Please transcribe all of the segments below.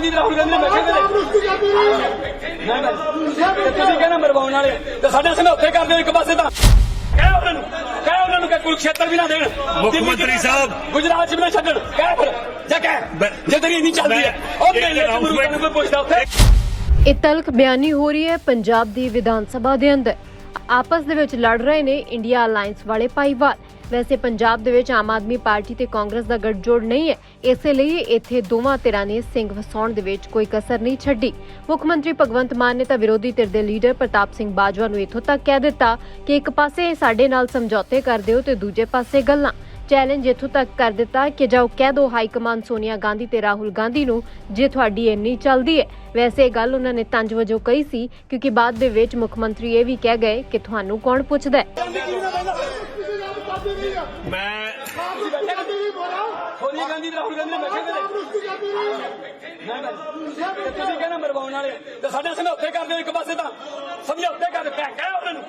ਗਾਂਧੀ ਰਾਹੁਲ ਗਾਂਧੀ ਨੇ ਬੈਠੇ ਨਹੀਂ ਤੇ ਤੁਸੀਂ ਕਹਿੰਦੇ ਮਰਵਾਉਣ ਵਾਲੇ ਤੇ ਸਾਡੇ ਸਮਝੌਤੇ ਕਰਦੇ ਹੋ ਇੱਕ ਪਾਸੇ ਤਾਂ। ਕਹਿ ਉਹਨਾਂ ਨੂੰ ਕਹਿ ਉਹਨਾਂ ਨੂੰ ਕਿ ਵੀ ਨਾ ਦੇਣ। ਮੁੱਖ ਮੰਤਰੀ ਸਾਹਿਬ। ਗੁਜਰਾਤ ਚ ਵੀ ਨਾ ਛੱਡਣ। ਕਹਿ ਫਿਰ ਜਾ ਕਹਿ। ਜੇ ਤੇਰੀ ਨਹੀਂ ਚੱਲਦੀ ਹੈ ਉਹ announcement- ਨੂੰ ਪੁੱਛਦਾ ਉੱਥੇ। ਇਹ ਤਲਖ ਬਿਆਨੀ ਹੋ ਰਹੀ ਹੈ ਪੰਜਾਬ ਦੀ ਵਿਧਾਨ ਸਭਾ ਦੇ ਅੰਦਰ। ਆਪਸ ਦੇ ਵਿੱਚ ਲੜ ਰਹੇ ਨੇ ਇੰਡੀਆ ਅਲਾਈਅੰਸ ਵਾਲੇ ਭਾਈਵਾਲ। ਵੈਸੇ ਪੰਜਾਬ ਦੇ ਵਿੱਚ ਆਮ ਆਦਮੀ ਪਾਰਟੀ ਤੇ ਕਾਂਗਰਸ ਦਾ ਗੱਠਜੋੜ ਨਹੀਂ ਹੈ। ਇਸੇ ਲਈ ਇੱਥੇ ਦੋਵਾਂ ਧਿਰਾਂ ਨੇ ਸਿੰਘ ਵਸਾਉਣ ਦੇ ਵਿੱਚ ਕੋਈ ਕਸਰ ਨਹੀਂ ਛੱਡੀ। ਮੁੱਖ ਮੰਤਰੀ ਭਗਵੰਤ ਮਾਨ ਨੇ ਤਾਂ ਵਿਰੋਧੀ ਧਿਰ ਦੇ ਲੀਡਰ ਪ੍ਰਤਾਪ ਸਿੰਘ ਬਾਜਵਾ ਨੂੰ ਇੱਥੋਂ ਤੱਕ ਕਹਿ ਦਿੱਤਾ ਕਿ ਇੱਕ ਪਾਸੇ ਸਾਡੇ ਨਾਲ ਸਮਝੌਤੇ ਕਰਦੇ ਹੋ ਤੇ ਦੂਜੇ ਪਾਸੇ ਗੱਲਾਂ। ਚੈਲੰਜ ਇੱਥੋਂ ਤੱਕ ਕਰ ਦਿੱਤਾ ਕਿ ਜਾਓ ਕਹਿ ਦੋ ਹਾਈ ਕਮਾਂਡ ਸੋਨੀਆ ਗਾਂਧੀ ਤੇ ਰਾਹੁਲ ਗਾਂਧੀ ਨੂੰ ਜੇ ਤੁਹਾਡੀ ਇੰਨੀ ਚੱਲਦੀ ਹੈ। ਵੈਸੇ ਇਹ ਗੱਲ ਉਹਨਾਂ ਨੇ ਤੰਜ ਵਜੋਂ ਕਹੀ ਸੀ, ਕਿਉਂਕਿ ਬਾਅਦ ਦੇ ਵਿੱਚ ਮੁੱਖ ਮੰਤਰੀ ਇਹ ਵੀ ਕਹਿ ਗਏ ਕਿ ਤੁਹਾਨੂੰ ਕੌਣ ਪੁੱਛਦਾ ਮੈਂ ਸੋਨੀਆ ਗਾਂਧੀ ਰਾਹੁਲ ਗਾਂਧੀ ਨੇ ਬੈਠੇ ਕਦੇ ਤੁਸੀਂ ਕਹਿੰਦੇ ਮਰਵਾਉਣ ਵਾਲੇ। ਤੇ ਸਾਡੇ ਸਮਝੌਤੇ ਕਰਦੇ ਇੱਕ ਪਾਸੇ ਤਾਂ ਸਮਝੌਤੇ ਕਰਦੇ ਕਹਿ ਉਹਨਾਂ ਨੂੰ।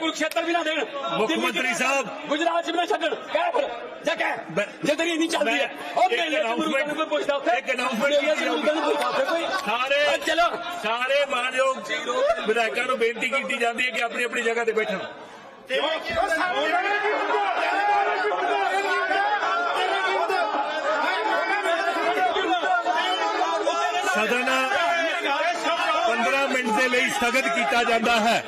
ਕਹਿ ਉਹਨਾਂ ਨੂੰ ਕਿ ਕੁਰਕਸ਼ੇਤਰ ਵੀ ਨਾ ਦੇਣ ਮੁੱਖ ਮੰਤਰੀ ਸਾਹਿਬ। ਗੁਜਰਾਤ ਚ ਵੀ ਨਾ ਛੱਡਣ। ਕਹਿ ਫਿਰ ਜਾ ਕਹਿ। ਜੇ ਤੇਰੀ ਨਹੀਂ ਚੱਲਦੀ ਹੈ ਉਹ ਮੇਲੇ ਚ ਗੁਰੂ ਨੂੰ ਪੁੱਛਦਾ ਉੱਥੇ ਇੱਕ ਉੱਥੇ ਕੋਈ ਸਾਰੇ ਚਲੋ। ਸਾਰੇ ਮਾਨਯੋਗ ਵਿਧਾਇਕਾਂ ਨੂੰ ਬੇਨਤੀ ਕੀਤੀ ਜਾਂਦੀ ਹੈ ਕਿ ਆਪਣੀ ਆਪਣੀ ਜਗ੍ਹਾ ਤੇ ਬੈਠਣ। ਸਦਨ 15 ਮਿੰਟ ਦੇ ਲਈ ਸਥਗਿਤ ਕੀਤਾ ਜਾਂਦਾ ਹੈ।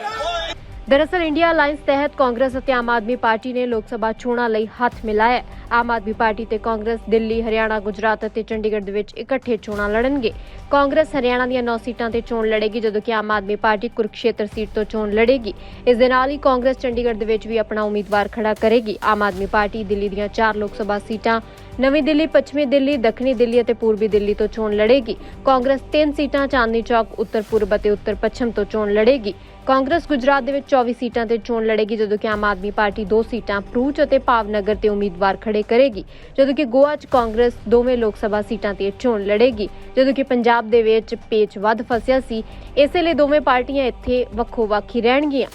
ਦਰਅਸਲ ਇੰਡੀਆ ਅਲਾਈਅੰਸ ਤਹਿਤ ਕਾਂਗਰਸ ਅਤੇ ਆਮ ਆਦਮੀ ਪਾਰਟੀ ਨੇ ਲੋਕ ਸਭਾ ਚੋਣਾਂ ਲਈ ਹੱਥ ਮਿਲਾਇਆ ਆਮ ਆਦਮੀ ਪਾਰਟੀ ਤੇ ਕਾਂਗਰਸ, ਦਿੱਲੀ, ਹਰਿਆਣਾ, ਗੁਜਰਾਤ ਅਤੇ ਚੰਡੀਗੜ੍ਹ ਦੇ ਵਿੱਚ ਇਕੱਠੇ ਚੋਣਾਂ ਲੜਨਗੇ। ਕਾਂਗਰਸ ਹਰਿਆਣਾ ਦੀਆਂ 9 ਸੀਟਾਂ ਤੇ ਚੋਣ ਲੜੇਗੀ, ਜਦੋਂ ਕਿ ਆਮ ਆਦਮੀ ਪਾਰਟੀ ਕੁਰਕਸ਼ੇਤਰ ਸੀਟ ਤੋਂ ਚੋਣ ਲੜੇਗੀ। ਇਸ ਦੇ ਨਾਲ ਹੀ ਕਾਂਗਰਸ ਚੰਡੀਗੜ੍ਹ ਦੇ ਵਿੱਚ ਵੀ ਆਪਣਾ ਉਮੀਦਵਾਰ ਖੜਾ ਕਰੇਗੀ। ਆਮ ਆਦਮੀ ਪਾਰਟੀ ਦਿੱਲੀ ਦੀਆਂ 4 ਲੋਕ ਸਭਾ ਸੀਟਾਂ, ਨਵੀਂ ਦਿੱਲੀ, ਪੱਛਮੀ ਦਿੱਲੀ, ਦੱਖਣੀ ਦਿੱਲੀ ਅਤੇ ਪੂਰਬੀ ਦਿੱਲੀ ਤੋਂ ਚੋਣ ਲੜੇਗੀ। ਕਾਂਗਰਸ 3 ਸੀਟਾਂ, ਚਾਂਦਨੀ ਚੌਕ, ਉੱਤਰ ਪੂਰਬ ਅਤੇ ਉੱਤਰ ਪੱਛਮ ਤੋਂ ਚੋਣ ਲੜੇਗੀ। ਕਾਂਗਰਸ ਗੁਜਰਾਤ ਦੇ ਵਿੱਚ 24 ਸੀਟਾਂ ਤੇ ਚੋਣ ਲੜੇਗੀ, ਜਦੋਂ ਕਿ ਆਮ ਆਦਮੀ ਪਾਰਟੀ 2 ਸੀਟਾਂ, ਭਰੂਚ ਅਤੇ ਭਾਵਨਗਰ ਤੇ ਉਮੀਦਵਾਰ ਖੜੇ ਖੜੇ ਕਰੇਗੀ, ਜਦੋਂ ਕਿ ਗੋਆ 'ਚ ਕਾਂਗਰਸ ਦੋਵੇਂ ਲੋਕ ਸਭਾ ਸੀਟਾਂ ਤੇ ਚੋਣ ਲੜੇਗੀ। ਜਦੋਂ ਕਿ ਪੰਜਾਬ ਦੇ ਵਿੱਚ ਪੇਚ ਵੱਧ ਫਸਿਆ ਸੀ, ਇਸੇ ਲਈ ਦੋਵੇਂ ਪਾਰਟੀਆਂ ਇੱਥੇ ਵੱਖੋ ਵੱਖ ਰਹਿਣਗੀਆਂ।